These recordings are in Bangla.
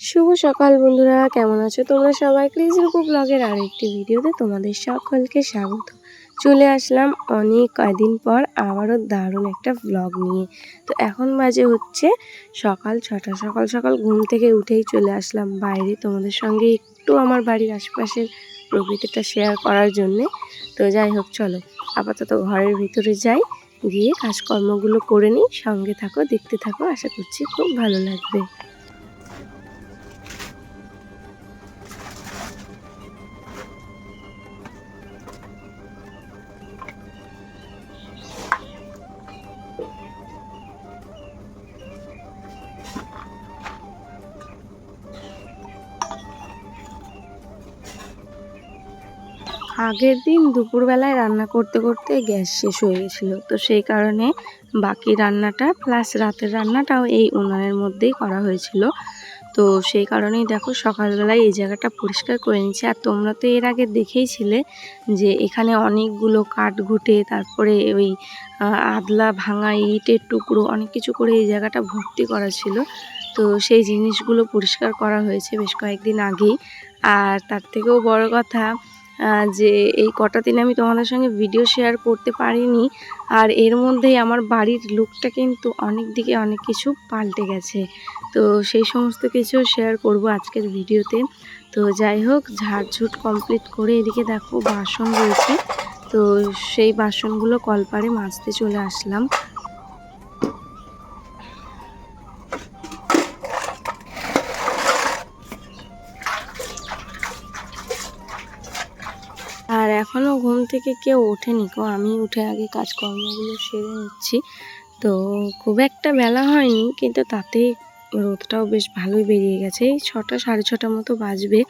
শুভ সকাল বন্ধুরা, কেমন আছো তোমরা সবাই? ক্রিজ রূপু ব্লগের আরেকটি ভিডিওতে তোমাদের সকলকে স্বাগত। চলে আসলাম অনেক কয়দিন পর আবারও দারুণ একটা ব্লগ নিয়ে। তো এখন বাজে হচ্ছে সকাল ছটা, সকাল সকাল ঘুম থেকে উঠেই চলে আসলাম বাইরে তোমাদের সঙ্গে একটু আমার বাড়ির আশেপাশের প্রকৃতিটা শেয়ার করার জন্যে। তো যাই হোক, চলো আপাতত ঘরের ভিতরে যাই, গিয়ে কাজকর্মগুলো করে নিই, সঙ্গে থাকো, দেখতে থাকো, আশা করছি খুব ভালো লাগবে। আগের দিন দুপুরবেলায় রান্না করতে করতে গ্যাস শেষ হয়ে গেছিল। তো সেই কারণে বাকি রান্নাটা প্লাস রাতের রান্নাটাও এই উনানের মধ্যেই করা হয়েছিল। তো সেই কারণেই দেখো সকালবেলায় এই জায়গাটা পরিষ্কার করে নিচ্ছি আর তোমরা তো এর আগে দেখেইছিলে যে এখানে অনেকগুলো কাঠ ঘুটে, তারপরে ওই আদলা ভাঙা ইটের টুকরো অনেক কিছু করে এই জায়গাটা ভর্তি করা ছিল। তো সেই জিনিসগুলো পরিষ্কার করা হয়েছে বেশ কয়েকদিন আগেই। আর তার থেকেও বড় কথা যে এই কটা দিন আমি তোমাদের সঙ্গে ভিডিও শেয়ার করতে পারিনি, আর এর মধ্যেই আমার বাড়ির লুকটা কিন্তু অনেক দিকে অনেক কিছু পাল্টে গেছে। তো সেই সমস্ত কিছু শেয়ার করব আজকের ভিডিওতে তো। যাই হোক, ঝাড়ঝুট কমপ্লিট করে এদিকে দেখো বাসন রয়েছে। তো সেই বাসনগুলো কলপারে মাজতে চলে আসলাম। আর এখনও ঘুম থেকে কেউ ওঠেনি কো আমি উঠে আগে কাজকর্মগুলো সেরে নিচ্ছি। তো খুব একটা বেলা হয়নি, কিন্তু তাতেই রোদটাও বেশ ভালোই বেরিয়ে গেছে। এই ছটা, সাড়ে ছটা মতো বাজবে।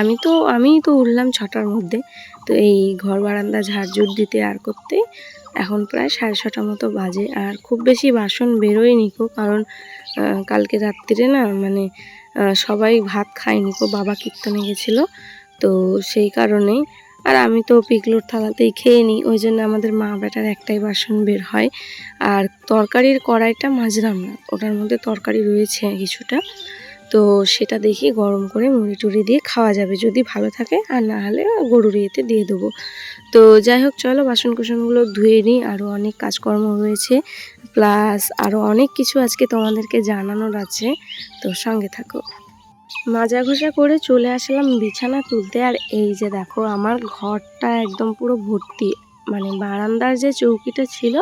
আমি তো আমিই তো উঠলাম ছটার মধ্যে। তো এই ঘর বারান্দা ঝাড়ঝুট দিতে আর করতে এখন প্রায় সাড়ে ছটা মতো বাজে। আর খুব বেশি বাসন বেরোয়নি কো কারণ কালকে রাত্রিরে না মানে সবাই ভাত খায়নি কো বাবা কীর্তনে গেছিল। তো সেই কারণেই আর আমি তো পিকলোর থালাতেই খেয়ে নিই, ওই জন্য আমাদের মা বেটার একটাই বাসন বের হয়। আর তরকারির কড়াইটা মাজলাম না, ওটার মধ্যে তরকারি রয়েছে কিছুটা। তো সেটা দেখি গরম করে মুড়ি টুড়ি দিয়ে খাওয়া যাবে, যদি ভালো থাকে, আর না হলে গরুর ইয়েতে দিয়ে দেবো। তো যাই হোক, চলো বাসন কুসনগুলো ধুয়ে নিই আরও অনেক কাজকর্ম রয়েছে। প্লাস আরও অনেক কিছু আজকে তোমাদেরকে জানানোর আছে, তো সঙ্গে থাকো। মাজা ঘষা করে চলে আসলাম বিছানা তুলতে। আর এই যে দেখো, আমার ঘরটা একদম পুরো ভর্তি। মানে বারান্দার যে চৌকিটা ছিল,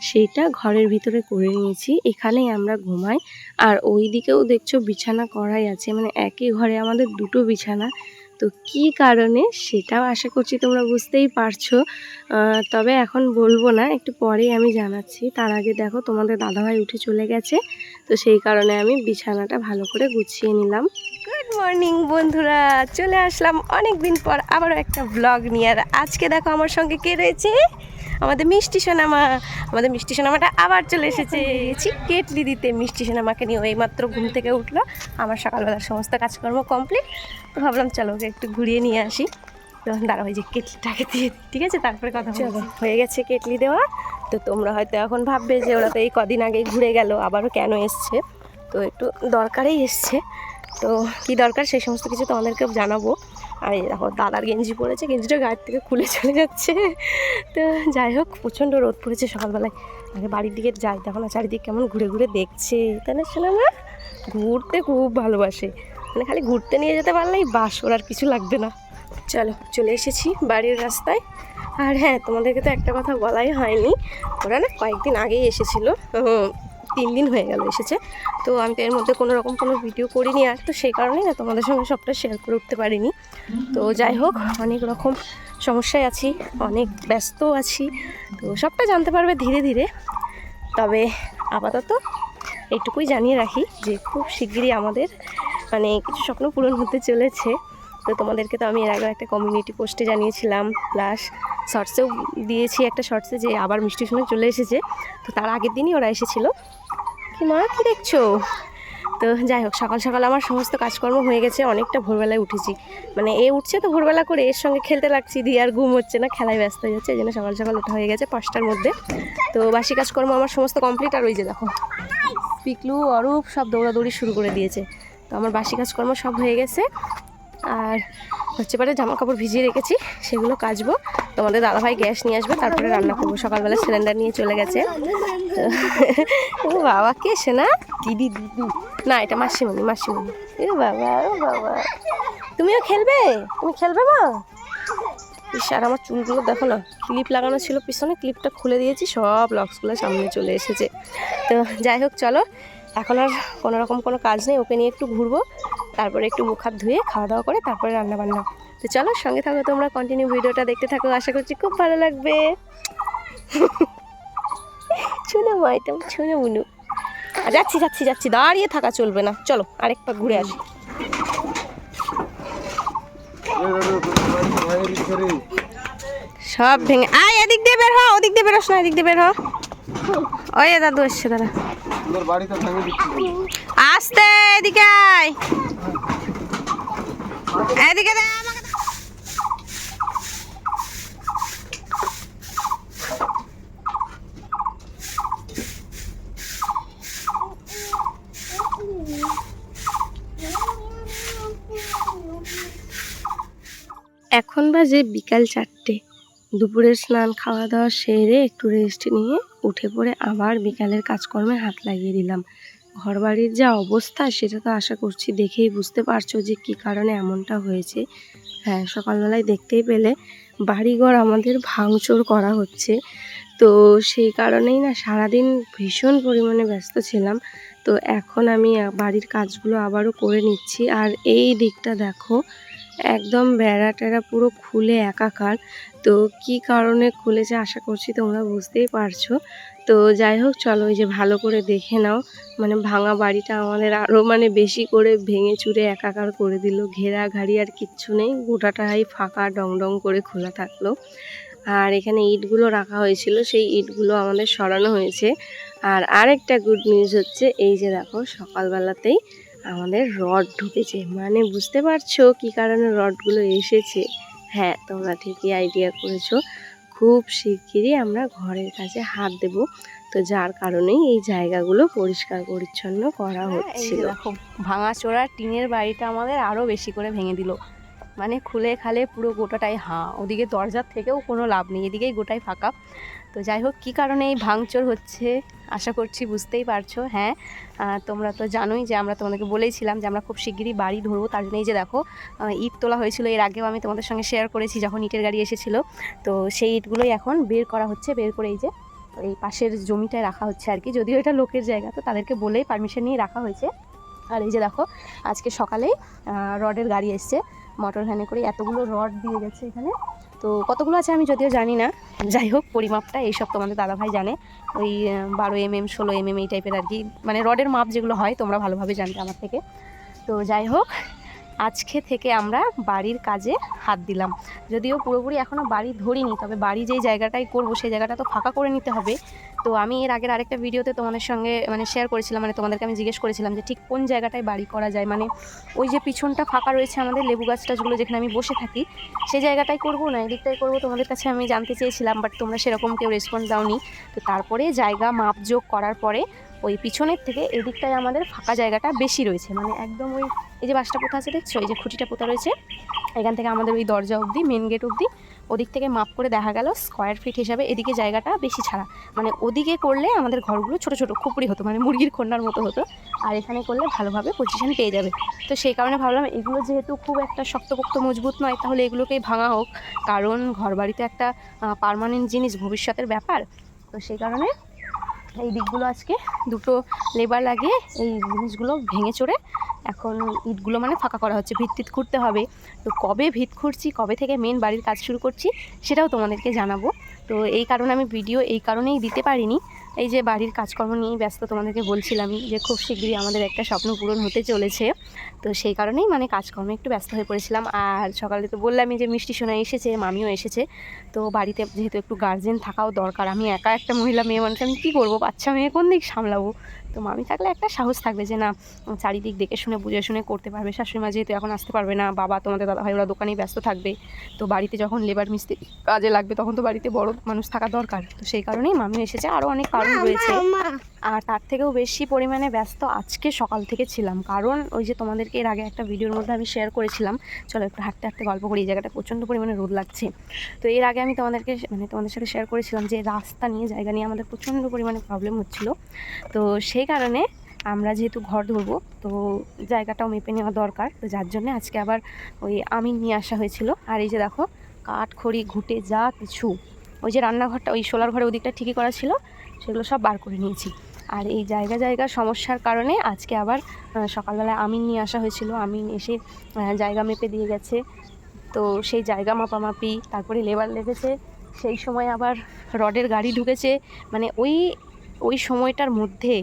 সেটা ঘরের ভিতরে করে নিয়েছি। এখানেই আমরা ঘুমাই। আর ওইদিকেও দেখছ বিছানা করাই আছে। মানে একই ঘরে আমাদের দুটো বিছানা। তো কি কারণে সেটাও আশা করছি তোমরা বুঝতেই পারছ। তবে এখন বলব না, একটু পরেই আমি জানাচ্ছি। তার আগে দেখো, তোমাদের দাদাভাই উঠে চলে গেছে। তো সেই কারণে আমি বিছানাটা ভালো করে গুছিয়ে নিলাম। গুড মর্নিং বন্ধুরা। চলে আসলাম অনেক দিন পর আবারও একটা ব্লগ নিয়ে। আর আজকে দেখো আমার সঙ্গে কে রয়েছে? আমাদের মিষ্টি সোনামা আমাদের মিষ্টি সোনামাটা আবার চলে এসেছে। কেটলি দিতে মিষ্টি সোনামাকে নিয়ে এইমাত্র ঘুম থেকে উঠল। আমার সকালবেলার সমস্ত কাজকর্ম কমপ্লিট। তো ভাবলাম চলো ওকে একটু ঘুরিয়ে নিয়ে আসি। তখন দাঁড়া ওই যে কেটলিটাকে দিয়ে দিই, ঠিক আছে? তারপরে কথা বলব হয়ে গেছে কেটলি দেওয়া। তো তোমরা হয়তো এখন ভাববে যে ওরা তো এই কদিন আগেই ঘুরে গেল আবারও কেন এসছে? তো একটু দরকারেই এসছে। তো কি দরকার? সেই সমস্ত কিছু তোমাদেরকে জানাব। আর এই দেখো, দাদার গেঞ্জি পড়েছে গেঞ্জিটা গায়ের থেকে খুলে চলে যাচ্ছে। তো যাই হোক, প্রচণ্ড রোদ পড়েছে সকালবেলায়। আগে বাড়ির দিকে যাই, দেখো না চারিদিক কেমন ঘুরে ঘুরে দেখছে। তাই না মা ঘুরতে খুব ভালোবাসে। মানে খালি ঘুরতে নিয়ে যেতে পারলেই বাস, ওর আর কিছু লাগবে না। চলো, চলে এসেছি বাড়ির রাস্তায়। আর হ্যাঁ তোমাদেরকে তো একটা কথা বলাই হয়নি। ওরা না কয়েকদিন আগেই এসেছিল। তিন দিন হয়ে গেল এসেছে। তো আমি তো এর মধ্যে কোনো রকম কোনো ভিডিও করিনি আর। তো সেই কারণেই না তোমাদের সঙ্গে সবটা শেয়ার করে উঠতে পারিনি। তো যাই হোক, অনেক রকম সমস্যায় আছি, অনেক ব্যস্ত আছি। তো সবটা জানতে পারবে ধীরে ধীরে। তবে আপাতত এইটুকুই জানিয়ে রাখি যে খুব শিগগিরই আমাদের মানে কিছু স্বপ্ন পূরণ হতে চলেছে। তো তোমাদেরকে তো আমি এর আগে একটা কমিউনিটি পোস্টে জানিয়েছিলাম। প্লাস শর্টসেও দিয়েছি একটা শর্টসে যে আবার মিষ্টি শুনে চলে এসেছে। তো তার আগের দিনই ওরা এসেছিল। কি মা, কী দেখছ? তো যাই হোক, সকাল সকাল আমার সমস্ত কাজকর্ম হয়ে গেছে, অনেকটা ভোরবেলায় উঠেছি। মানে এ উঠছে তো ভোরবেলা করে, এর সঙ্গে খেলতে লাগছি, দিয়ে আর ঘুম হচ্ছে না, খেলায় ব্যস্ত হয়ে যাচ্ছে এই জন্য সকাল সকাল ওঠা হয়ে গেছে পাঁচটার মধ্যে। তো বাসি কাজকর্ম আমার সমস্ত কমপ্লিট আর ওই যে দেখো, পিকলু, অরূপ সব দৌড়াদৌড়ি শুরু করে দিয়েছে। তো আমার বাসি কাজকর্ম সব হয়ে গেছে। আর হচ্ছে পারে জামা কাপড় ভিজিয়ে রেখেছি সেগুলো কাচবো। তোমাদের দাদাভাই গ্যাস নিয়ে আসবে তারপরে রান্না করব। সকালবেলা সিলিন্ডার নিয়ে চলে গেছে। তো ও বাবা কে সে না? দিদি দিদি। না এটা মাসিমণি মাসিমণি। এ বাবা ও বাবা। তুমিও খেলবে? তুমি খেলবে মা আর আমার চুলগুলো দেখো না ক্লিপ লাগানো ছিল পিছনে ক্লিপটা খুলে দিয়েছি সব লক্সগুলো সামনে চলে এসেছে। তো যাই হোক চলো। এখন আর কোনো রকম কোনো কাজ নেই ওকে নিয়ে একটু ঘুরবো। তারপরে একটু মুখ হাত ধুয়ে খাওয়া দাওয়া করে তারপরে রান্না বান্না। তো চলো সঙ্গে থাকো তোমরা কন্টিনিউ ভিডিওটা দেখতে থাকো আশা করছি খুব ভালো লাগবে। শুনে মাইটাম শুনে বুনু আর যাচ্ছি যাচ্ছি যাচ্ছি দাঁড়িয়ে থাকা চলবে না। চলো আরেক পা ঘুরে আসি। সব ভেঙে আয় এদিক দিয়ে বের হ ওদিক দিয়ে বেরোস না এদিক দিয়ে বের হ। ওই দাদু এসছে দাদা আসতে এদিকে আয়। এদিকে দে, আমাকে এখন বাজে বিকাল চারটে। দুপুরের স্নান খাওয়া দাওয়া সেরে একটু রেস্ট নিয়ে উঠে পড়ে আবার বিকালের কাজকর্মে হাত লাগিয়ে দিলাম। ঘরবাড়ির যা অবস্থা, সেটা তো আশা করছি দেখেই বুঝতে পারছ যে কী কারণে এমনটা হয়েছে। হ্যাঁ সকালবেলায় দেখতেই পেলে বাড়িঘর আমাদের ভাঙচুর করা হচ্ছে। তো সেই কারণেই না সারাদিন ভীষণ পরিমাণে ব্যস্ত ছিলাম। তো এখন আমি বাড়ির কাজগুলো আবারও করে নিচ্ছি। আর এই দিকটা দেখো, একদম বেড়া টেরা পুরো খুলে একাকার। তো কি কারণে খুলেছে আশা করছি তোমরা বুঝতেই পারছ। তো যাই হোক, চলো ওই যে ভালো করে দেখে নাও। মানে ভাঙা বাড়িটা আমাদের আরও মানে বেশি করে ভেঙে চুরে একাকার করে দিল। ঘেরা ঘাড়ি আর কিচ্ছু নেই, গোটাটাই ফাঁকা ডং ডং করে খোলা থাকল। আর এখানে ইটগুলো রাখা হয়েছিল, সেই ইটগুলো আমাদের সরানো হয়েছে। আর আরেকটা গুড নিউজ হচ্ছে, এই যে দেখো, সকালবেলাতেই আমাদের রড ঢুকেছে। মানে বুঝতে পারছ কি কারণে রডগুলো এসেছে? হ্যাঁ তোমরা ঠিকই আইডিয়া করেছ। খুব শিগগিরই আমরা ঘরের কাছে হাত দেব। তো যার কারণেই এই জায়গাগুলো পরিষ্কার পরিচ্ছন্ন করা হচ্ছিল। ভাঙাচোরা ভাঙা টিনের বাড়িটা আমাদের আরও বেশি করে ভেঙে দিল। মানে খুলে খালে পুরো গোটাটাই, হাঁ, ওদিকে দরজার থেকেও কোনো লাভ নেই, এদিকেই গোটাই ফাঁকা। তো যাই হোক, কী কারণে এই ভাঙচুর হচ্ছে? আশা করছি বুঝতেই পারছ হ্যাঁ। তোমরা তো জানোই যে আমরা তোমাদেরকে বলেইছিলাম যে আমরা খুব শিগগিরই বাড়ি ধরবো, তার জন্য এই যে দেখো ইট তোলা হয়েছিল, এর আগেও আমি তোমাদের সঙ্গে শেয়ার করেছি যখন ইটের গাড়ি এসেছিল। তো সেই ইটগুলোই এখন বের করা হচ্ছে, বের করে এই যে, এই পাশের জমিটায় রাখা হচ্ছে আর কি। যদিও এটা লোকের জায়গা, তো তাদেরকে বলেই পারমিশন নিয়ে রাখা হয়েছে। আর এই যে দেখো, আজকে সকালেই রডের গাড়ি এসছে। মোটর ভ্যানে করে এতগুলো রড দিয়ে গেছে এখানে। তো কতগুলো আছে আমি যদিও জানি না। যাই হোক, পরিমাপটা এইসব তোমাদের দাদাভাই জানে। ওই বারো এম এম ষোলো এম এম এই টাইপের আর কি। মানে রডের মাপ যেগুলো হয়, তোমরা ভালোভাবে জানতে আমার থেকে। তো যাই হোক আজকে থেকে আমরা বাড়ির কাজে হাত দিলাম। যদিও পুরোপুরি এখনও বাড়ি ধরিনি, তবে বাড়ি যেই জায়গাটাই করব সেই জায়গাটা তো ফাঁকা করে নিতে হবে। তো আমি এর আগের আরেকটা ভিডিওতে তোমাদের সঙ্গে মানে শেয়ার করেছিলাম মানে তোমাদেরকে আমি জিজ্ঞেস করেছিলাম যে ঠিক কোন জায়গাটায় বাড়ি করা যায়? মানে ওই যে পিছনটা ফাঁকা রয়েছে আমাদের লেবু গাছ টাছগুলো যেখানে আমি বসে থাকি, সেই জায়গাটাই করব না? এদিকটাই করব তোমাদের কাছে আমি জানতে চেয়েছিলাম বাট তোমরা সেরকম কেউ রেসপন্স দাওনি। তো তারপরে জায়গা মাপ যোগ করার পরে ওই পিছনের থেকে এদিকটায় আমাদের ফাঁকা জায়গাটা বেশি রয়েছে। মানে একদম ওই, এই যে বাসটা পোতা আছে দেখছ? এই যে খুঁটিটা পোতা রয়েছে। এখান থেকে আমাদের ওই দরজা অবধি মেন গেট অবধি, ওদিক থেকে মাপ করে দেখা গেল স্কোয়ার ফিট হিসাবে এদিকে জায়গাটা বেশি ছাড়া। মানে ওদিকে করলে আমাদের ঘরগুলো ছোট ছোট, খুপড়ি হতো মানে মুরগির খন্ডার মতো হতো। আর এখানে করলে ভালোভাবে পজিশন পেয়ে যাবে। তো সেই কারণে ভাবলাম এগুলো যেহেতু খুব একটা শক্তপোক্ত, মজবুত নয়, তাহলে এগুলোকেই ভাঙা হোক। কারণ ঘরবাড়িতে একটা পারমানেন্ট জিনিস ভবিষ্যতের ব্যাপার। তো সেই কারণে এই দিকগুলো আজকে দুটো লেবার লাগিয়ে এই জিনিসগুলো ভেঙে চড়ে এখন ইটগুলো মানে ফাঁকা করা হচ্ছে, ভিত খুঁড়তে হবে। তো কবে ভিত খুঁড়ছি, কবে থেকে মেন বাড়ির কাজ শুরু করছি, সেটাও তোমাদেরকে জানাব। তো এই কারণে আমি ভিডিও এই কারণেই দিতে পারিনি। এই যে বাড়ির কাজকর্ম নিয়েই ব্যস্ত তোমাদেরকে বলছিলামই যে খুব শীঘ্রই আমাদের একটা স্বপ্ন পূরণ হতে চলেছে। তো সেই কারণেই মানে কাজকর্মে একটু ব্যস্ত হয়ে পড়েছিলাম। আর সকালে তো বললামই যে মিষ্টি সোনা এসেছে, মামিও এসেছে। তো বাড়িতে যেহেতু একটু গার্জেন থাকাও দরকার, আমি একা একটা মহিলা, মেয়ে মানুষ, আমি কী করব? বাচ্চা মেয়ে কোন দিক সামলাবো? তো মামি থাকলে একটা সাহস থাকবে যে না চারিদিক দেখে শুনে বুঝে শুনে করতে পারবে। শাশুড়ি মা যেহেতু এখন আসতে পারবে না বাবা তোমাদের দাদা ভাই ওরা দোকানেই ব্যস্ত থাকবে। তো বাড়িতে যখন লেবার মিস্ত্রি কাজে লাগবে তখন তো বাড়িতে বড় মানুষ থাকা দরকার। তো সেই কারণেই মামি এসেছে। আরও অনেক কারণ রয়েছে। আর তার থেকেও বেশি পরিমাণে ব্যস্ত আজকে সকাল থেকে ছিলাম। কারণ ওই যে তোমাদেরকে এর আগে একটা ভিডিওর মধ্যে আমি শেয়ার করেছিলাম। চলো একটু হাঁটতে হাঁটতে গল্প করি। এই জায়গাটা প্রচণ্ড পরিমাণে রোদ লাগছে। তো এর আগে আমি তোমাদেরকে মানে তোমাদের সাথে শেয়ার করেছিলাম যে রাস্তা নিয়ে জায়গা নিয়ে আমাদের প্রচণ্ড পরিমাণে প্রবলেম হচ্ছিল। তো সেই কারণে আমরা যেহেতু ঘর ধরবো তো জায়গাটাও মেপে নেওয়া দরকার। তো যার জন্য আজকে আবার ওই আমিন নিয়ে আসা হয়েছিল। আর এই যে দেখো কাঠ খড়ি ঘুটে যা কিছু। ওই যে রান্নাঘরটা ওই সোলার ঘরে ওদিকটা ঠিকই করা ছিল সেগুলো সব বার করে নিয়েছি। আর এই জায়গা জায়গা সমস্যার কারণে আজকে আবার আহ, সকালবেলায় আমিন নিয়ে আসা হয়েছিল। আমিন এসে জায়গা মেপে দিয়ে গেছে। তো সেই জায়গা মাপামাপি তারপরে লেবার লেগেছে। সেই সময় আবার রডের গাড়ি ঢুকেছে। মানে ওই ওই সময়টার মধ্যে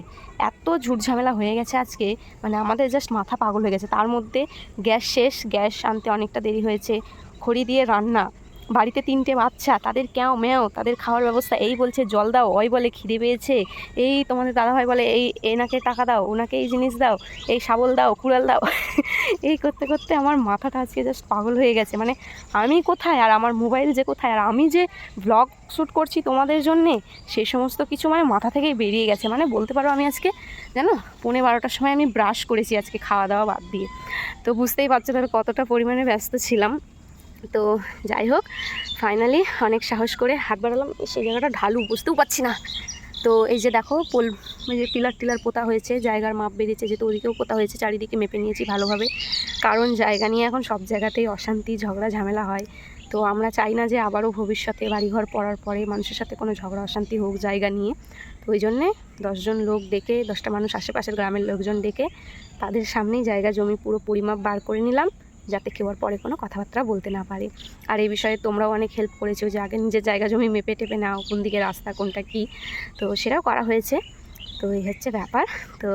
এত ঝুটঝামেলা হয়ে গেছে আজকে মানে আমাদের জাস্ট মাথা পাগল হয়ে গেছে। তার মধ্যে গ্যাস শেষ, গ্যাস আনতে অনেকটা দেরি হয়েছে। খড়ি দিয়ে রান্না বাড়িতে তিনটে বাচ্চা, তাদের ক্যাও ম্যাও, তাদের খাওয়ার ব্যবস্থা, এই বলছে জল দাও, ওই বলে খিদে পেয়েছে, এই তোমাদের দাদাভাই বলে, এই এনাকে টাকা দাও ওনাকে এই জিনিস দাও, এই শাবল দাও, কুড়াল দাও। এই করতে করতে আমার মাথাটা আজকে জাস্ট পাগল হয়ে গেছে মানে আমি কোথায় আর আমার মোবাইল যে কোথায়, আর আমি যে ব্লগ শ্যুট করছি তোমাদের জন্যে সেই সমস্ত কিছু মানে মাথা থেকেই বেরিয়ে গেছে মানে বলতে পারো আমি আজকে, জানো, পৌনে বারোটার সময় আমি ব্রাশ করেছি আজকে, খাওয়া দাওয়া বাদ দিয়ে। তো বুঝতেই পারছ তাহলে কতটা পরিমাণে ব্যস্ত ছিলাম। তো যাই হোক ফাইনালি অনেক সাহস করে হাত বাড়ালাম। সেই জায়গাটা ঢালু, বুঝতেও পারছি না। তো এই যে দেখো, পোল যে টিলার টিলার পোতা হয়েছে, জায়গার মাপ বেরিয়েছে যেহেতু ওদিকেও পোতা হয়েছে, চারিদিকে মেপে নিয়েছি ভালোভাবে। কারণ জায়গা নিয়ে এখন সব জায়গাতেই অশান্তি, ঝগড়া, ঝামেলা হয়। তো আমরা চাই না যে আবারও ভবিষ্যতে বাড়িঘর পড়ার পরে মানুষের সাথে কোনো ঝগড়া, অশান্তি হোক জায়গা নিয়ে। তো ওই জন্যে দশজন লোক ডেকে, দশটা মানুষ আশেপাশের গ্রামের লোকজন ডেকে তাদের সামনেই জায়গা জমি পুরো পরিমাপ বার করে নিলাম। যাতে কেউ আর পরে কোনো কথাবার্তা বলতে না পারে। আর এই বিষয়ে তোমরাও অনেক হেল্প করেছ যে আগে নিজের জায়গা জমি মেপে টেপে নাও, কোন দিকে রাস্তা, কোনটা কি? তো সেটাও করা হয়েছে। তো এই হচ্ছে ব্যাপার। তো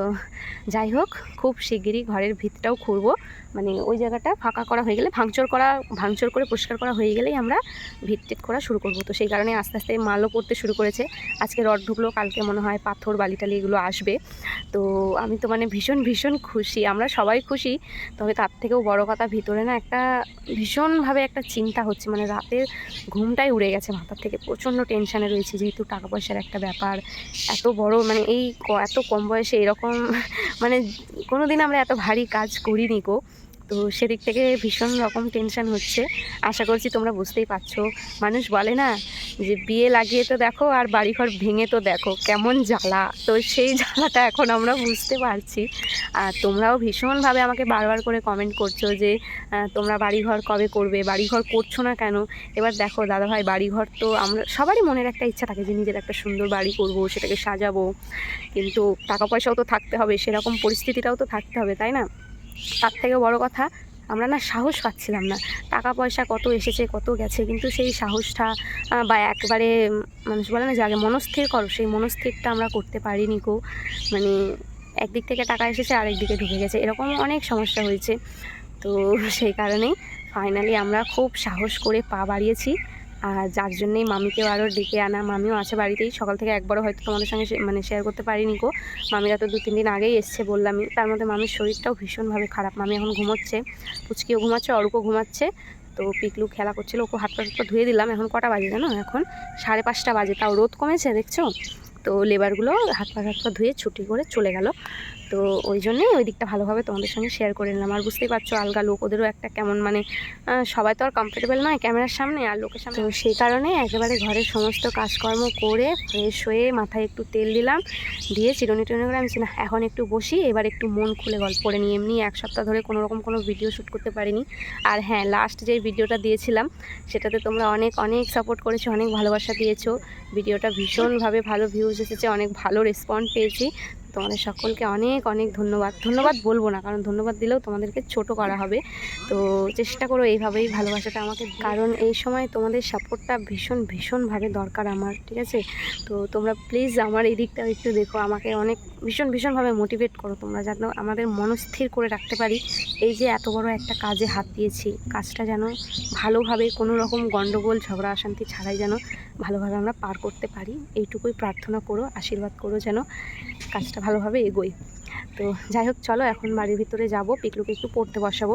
যাই হোক, খুব শিগগিরই ঘরের ভিতটাও খুঁড়বো। মানে ওই জায়গাটা ফাঁকা করা হয়ে গেলে, ভাঙচুর করা, ভাঙচুর করে পরিষ্কার করা হয়ে গেলেই আমরা ভিত টিট করা শুরু করব। তো সেই কারণে আস্তে আস্তে মালও পড়তে শুরু করেছে। আজকে রড ঢুকলো, কালকে মনে হয় পাথর বালি টালি এগুলো আসবে। তো আমি তো মানে ভীষণ ভীষণ খুশি। আমরা সবাই খুশি। তবে তার থেকেও বড় কথা, ভিতরে না একটা ভীষণভাবে একটা চিন্তা হচ্ছে। মানে রাতের ঘুমটাই উড়ে গেছে মাথার থেকে। প্রচণ্ড টেনশানে রয়েছে, যেহেতু টাকা পয়সার একটা ব্যাপার। এত বড় মানে এই এত কম বয়সে এরকম মানে কোনো দিন আমরা এত ভারী কাজ করিনি গো। তো সেদিক থেকে ভীষণ রকম টেনশন হচ্ছে। আশা করছি তোমরা বুঝতেই পারছ। মানুষ বলে না যে, বিয়ে লাগিয়ে তো দেখো আর বাড়িঘর ভেঙে তো দেখো, কেমন জ্বালা। তো সেই জ্বালাটা এখন আমরা বুঝতে পারছি। আর তোমরাও ভীষণভাবে আমাকে বারবার করে কমেন্ট করছ যে তোমরা বাড়িঘর কবে করবে? বাড়িঘর করছ না কেন? এবার দেখো, দাদাভাই, বাড়িঘর তো আমরা, সবারই মনের একটা ইচ্ছা থাকে যে, নিজের একটা সুন্দর বাড়ি করব, সেটাকে সাজাবো। কিন্তু টাকা পয়সাও তো থাকতে হবে, সেরকম পরিস্থিতিটাও তো থাকতে হবে, তাই না? তার থেকে বড় কথা, আমরা না সাহস পাচ্ছিলাম না। টাকা পয়সা কত এসেছে, কত গেছে, কিন্তু সেই সাহসটা বা একবারে মানুষ বলে না যে আগে মনস্থির করো, সেই মনস্থিরটা আমরা করতে পারিনি কো মানে একদিক থেকে টাকা এসেছে, আরেক দিকে ঢুকে গেছে। এরকম অনেক সমস্যা হয়েছে। তো সেই কারণেই ফাইনালি আমরা খুব সাহস করে পা বাড়িয়েছি। আর যার জন্যেই মামিকেও আরও ডেকে আনা। মামিও আছে বাড়িতেই। সকাল থেকে একবারও হয়তো তোমাদের সঙ্গে মানে শেয়ার করতে পারিনি কো মামিরা তো দু তিন দিন আগেই এসছে বললামই তার মধ্যে মামির শরীরটাও ভীষণভাবে খারাপ। মামি এখন ঘুমোচ্ছে। পুচকিও ঘুমাচ্ছে অরূপও ঘুমাচ্ছে। তো পিকলু খেলা করছিল, ওকে হাত পা ধুয়ে দিলাম। এখন কটা বাজে জানো? এখন সাড়ে পাঁচটা বাজে। তাও রোদ কমেছে, দেখছ? তো লেবারগুলো হাত পা হাত পা ধুয়ে ছুটি করে চলে গেল। তো ওই জন্যই ওই দিকটা ভালোভাবে তোমাদের সঙ্গে শেয়ার করে নিলাম। আর বুঝতেই পারছ, আলগা লোক ওদেরও একটা কেমন মানে সবাই তো আর কমফোর্টেবল নয় ক্যামেরার সামনে আর লোকের সামনে। তো সেই কারণে একেবারে ঘরের সমস্ত কাজকর্ম করে ফ্রেশ হয়ে মাথায় একটু তেল দিলাম। দিয়ে চিরুনি টিরুনি করে আমি এখন একটু বসি, এবার একটু মন খুলে গল্প করে নিই। এমনি এক সপ্তাহ ধরে কোনো রকম কোনো ভিডিও শ্যুট করতে পারিনি। আর হ্যাঁ লাস্ট যেই ভিডিওটা দিয়েছিলাম, সেটাতে তোমরা অনেক অনেক সাপোর্ট করেছ, অনেক ভালোবাসা দিয়েছ। ভিডিওটা ভীষণভাবে ভালো ভিউজ এসেছে, অনেক ভালো রেসপন্স পেয়েছি। তোমাদের সকলকে অনেক অনেক ধন্যবাদ। ধন্যবাদ বলব না, কারণ ধন্যবাদ দিলেও তোমাদেরকে ছোট করা হবে। তো চেষ্টা করো এইভাবেই ভালোবাসাটা আমাকে কারণ এই সময় তোমাদের সাপোর্টটা ভীষণ, ভীষণভাবে দরকার আমার, ঠিক আছে? তো তোমরা প্লিজ আমার এই দিকটাও একটু দেখো, আমাকে অনেক ভীষণ, ভীষণভাবে মোটিভেট করো তোমরা, যেন আমাদের মনস্থির করে রাখতে পারি। এই যে এত বড় একটা কাজে হাত দিয়েছি, কাজটা যেন ভালোভাবে কোনো রকম গণ্ডগোল ঝগড়া, অশান্তি ছাড়াই যেন ভালোভাবে আমরা পার করতে পারি। এইটুকুই প্রার্থনা করো, আশীর্বাদ করো যেন কাজটা ভালোভাবে এগোই তো যাই হোক, চলো এখন বাড়ির ভিতরে যাব, পিকলুকে একটু পড়তে বসাবো।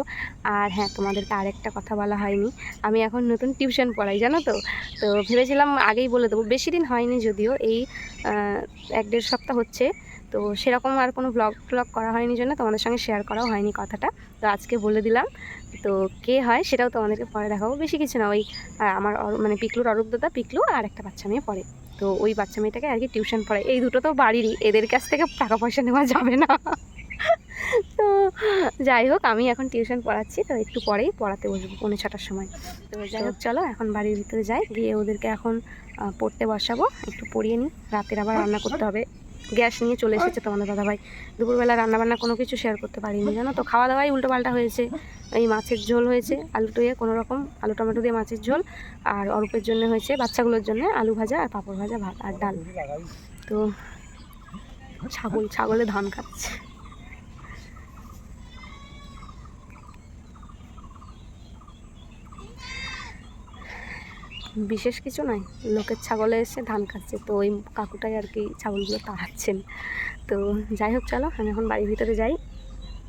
আর হ্যাঁ তোমাদেরকে আরেকটা কথা বলা হয়নি। আমি এখন নতুন টিউশন পড়াই, জানো তো? তো ভেবেছিলাম আগেই বলে দেবো, বেশি দিন হয়নি যদিও, এই এক দেড় সপ্তাহ হচ্ছে। তো সেরকম আর কোনো ব্লগ ট্লগ করা হয়নি জন্য তোমাদের সঙ্গে শেয়ার করাও হয়নি কথাটা। তো আজকে বলে দিলাম। তো কে হয় সেটাও তোমাদেরকে পরে দেখাবো। বেশি কিছু না, ওই আমার অরূপ- মানে পিকলুর অরূপদাদা পিকলু আর একটা বাচ্চা মেয়ে পড়ে তো ওই বাচ্চা মেয়েটাকে আর কি টিউশন পড়ায়। এই দুটো তো বাড়িরই, এদের কাছ থেকে টাকা পয়সা নেওয়া যাবে না। তো যাই হোক, আমি এখন টিউশন পড়াচ্ছি, তো একটু পরেই পড়াতে বসবো পৌনে ছটার সময়। তো যাই হোক, চলো এখন বাড়ির ভিতরে যাই। গিয়ে ওদেরকে এখন পড়তে বসাবো। একটু পড়িয়ে নিই। রাতের আবার রান্না করতে হবে। গ্যাস নিয়ে চলে এসেছে তোমাদের দাদাভাই দুপুরবেলা রান্নাবান্না কোনো কিছু শেয়ার করতে পারিনি জানো তো? খাওয়া দাওয়াই উল্টোপাল্টা হয়েছে। এই মাছের ঝোল হয়েছে আলু টুয়ে কোনো রকম আলু টমেটো দিয়ে মাছের ঝোল আর অরূপের জন্য হয়েছে বাচ্চাগুলোর জন্য আলু ভাজা আর পাঁপড় ভাজা ভাত আর ডাল। তো ছাগল ছাগলে ধান খাচ্ছে বিশেষ কিছু নাই। লোকের ছাগলে এসে ধান খাচ্ছে। তো ওই কাকুটাই আর কি ছাগলগুলো তাড়াচ্ছেন। তো যাই হোক, চলো, আমি এখন বাড়ির ভিতরে যাই।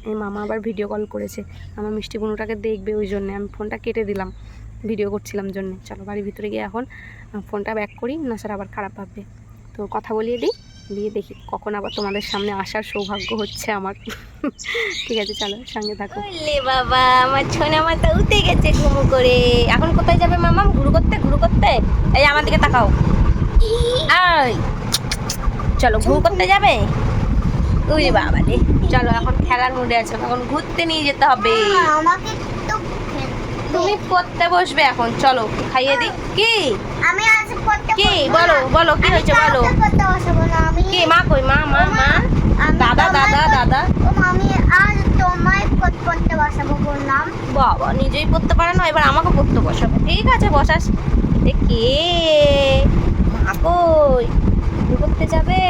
এই মামা আবার ভিডিও কল করেছে। আমার মিষ্টি বুনুটাকে দেখবে ওই জন্যে। আমি ফোনটা কেটে দিলাম। ভিডিও করছিলাম জন্যে। চলো, বাড়ির ভিতরে গিয়ে এখন ফোনটা ব্যাক করি, না স্যার আবার খারাপ ভাববে। তো কথা বলিয়ে দিই। দিয়ে দেখি কখন আবার তোমাদের সামনে আসার সৌভাগ্য হচ্ছে আমার। ঠিক আছে চলো সঙ্গে থাকো। লে বাবা আমার ছোনা মাথা উঠে গেছে ঘুমু করে। এখন কোথায় যাবে মামা? ঘুরু করতে ঘুরু করতে? এই আমার দিকে তাকাও। আই চলো ঘুরু করতে যাবে? উই বাবা রে। চলো এখন খেলার মুডে আছে। এখন ঘুরতে নিয়ে যেতে হবে। আমাকে তুমি পড়তে বসবে এখন চলো খাইয়ে দিই। কি? আমি আজ পড়তে কি? বলো বলো কি হয়েছে বলো। পড়তে বসাবো না আমি কি মা কই? মা মা মা? দাদা দাদা দাদা? ও আমি আজ তোমায় পড়- পড়তে বসাবো বললাম বাবা নিজেই পড়তে পারে না এবার আমাকে পড়তে বসাবে। ঠিক আছে বসাস। কে? মা কই? করতে যাবে?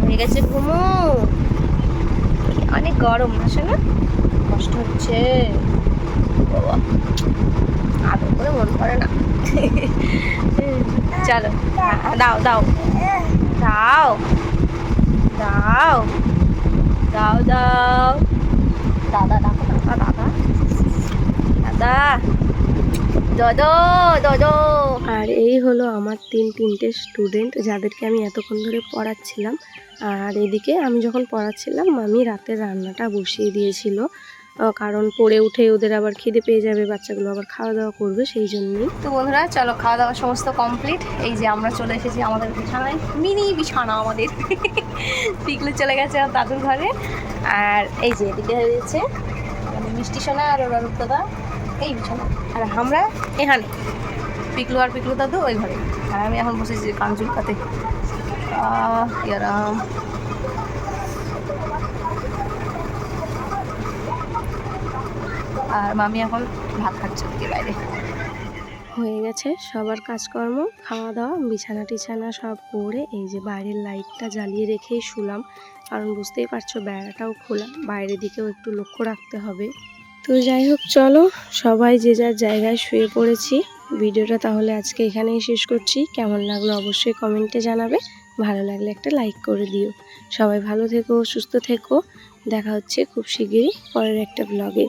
হয়ে গেছে ঘুমু। অনেক গরম আসে না কষ্ট হচ্ছে। বাবা। আদর করে মন করে না। চলো দাও দাও। দাও দাও দাও দাও। দাদা ডাকো দাদা দাদা। দাদা দদো দদো। আর এই হলো আমার তিন তিনটে স্টুডেন্ট যাদেরকে আমি এতক্ষণ ধরে পড়াচ্ছিলাম। আর এদিকে আমি যখন পড়াচ্ছিলাম আমি রাতে রান্নাটা বসিয়ে দিয়েছিল। কারণ পড়ে উঠে ওদের আবার খিদে পেয়ে যাবে, বাচ্চাগুলো আবার খাওয়া দাওয়া করবে সেই জন্যই। তো বন্ধুরা, চলো খাওয়া দাওয়া সমস্ত কমপ্লিট এই যে আমরা চলে এসেছি আমাদের বিছানায়, মিনি বিছানা আমাদের। পিকলু চলে গেছে দাদুর ঘরে। আর এই যে এদিকে হয়েছে মানে মিষ্টি সোনা আর ওর দাদা এই বিছানা। আর আমরা এখানে, পিকলু আর পিকলু দাদু ওই ঘরে। আর আমি এখন বসেছি কান চুলকাতে আর মামি এখন ভাত খাচ্ছে ওদিকে বাইরে। হয়ে গেছে সবার কাজকর্ম খাওয়া দাওয়া বিছানা টিছানা সব করে এই যে বাইরের লাইটটা জ্বালিয়ে রেখেই শুলাম। কারণ বুঝতেই পারছ বেড়াটাও খোলা, বাইরের দিকেও একটু লক্ষ্য রাখতে হবে। তো যাই হোক, চলো সবাই যে যার জায়গায় শুয়ে পড়েছি, ভিডিওটা তাহলে আজকে এখানেই শেষ করছি। কেমন লাগল অবশ্যই কমেন্টে জানাবে, ভালো লাগলে একটা লাইক করে দিও। সবাই ভালো থেকো, সুস্থ থেকো, দেখা হচ্ছে খুব শিগগিরই পরের একটা ব্লগে।